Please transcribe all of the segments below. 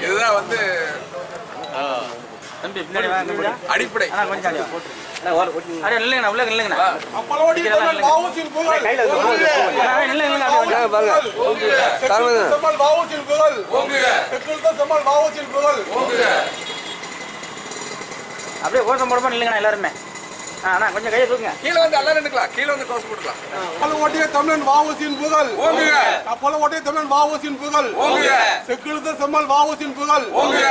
இதுதான் வந்து தம்பி பின்னாடி வாங்க அடிப்படை. அப்படியே கோஷம் போடமா நில்லுங்கண்ணா எல்லாருமே. கொஞ்சம் கையை தூக்குங்க. கீழே வந்து எல்லாம் நின்னுக்கலாம். கீழே வந்து கோஸ் போட்டுக்கலாம். அப்பளவாடிய தமிழன் வாவுசின் புகழ். ஓங்குக. அப்பளவாடிய தமிழன் வாவுசின் புகழ். ஓங்குக. செம்மல் வாவுசின் புகழ். ஓங்குக.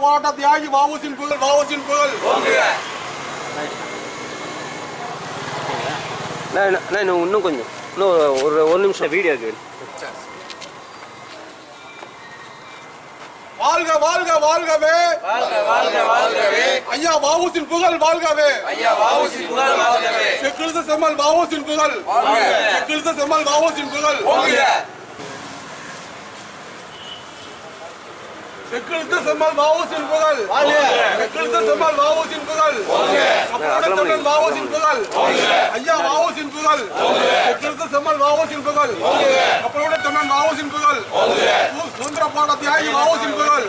போராட்ட தியாகி வாவுசின் புகழ் வாவுசின் புகழ். ஓங்குக. நான் நான் இன்னும் கொஞ்சம். இன்னும் ஒரு ஒரு நிமிஷம் வீடியோ இருக்கு வாழ்க வாழ்க வாழ்கவே. வாழ்கவே ஐயா வாவுசின் புகழ் வாழ்கவே. ஐயா வாவுசி புகழ் வாழ்கவே. செக்குல்த செம்மல் வாவுசின் புகழ். வாழ்க. செக்குல்த செம்மல் வாவுசின் புகழ். செக்குழுத்து செம்மல் வாவுசின் புகழ். செக்குழுத்து செம்மல் வாவுசின் புகழ். வாவுசின் ஐயா வாவுசின் புகழ். செக்குழுத்து செம்மல் வாவுசின் புகழ். அப்பளவாடி தமிழன் வாவுசின் புகழ் சுதந்திர போராட்ட தியாகி வாவுசின் புகழ்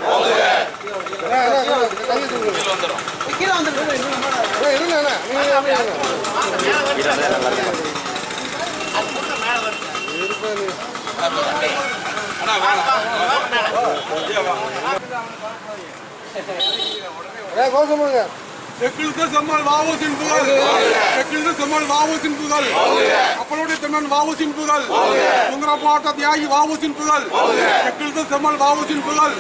செக்குழுத்து செம்மல் வாவுசின் புகழ் செக்குழுத்து செம்மல் வாவுசின் புகழ். அப்பளவாடி தமிழன் வாவுசின் புகழ். சுதந்திர போராட்ட தியாகி வாவுசின் புகழ். செக்குழுத்து செம்மல் வாவுசின் புகழ்.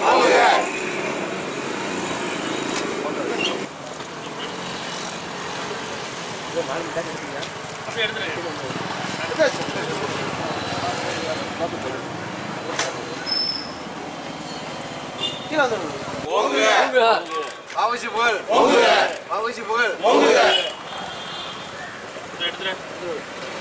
வாவுசி புகழ். வாவுசி புகழ்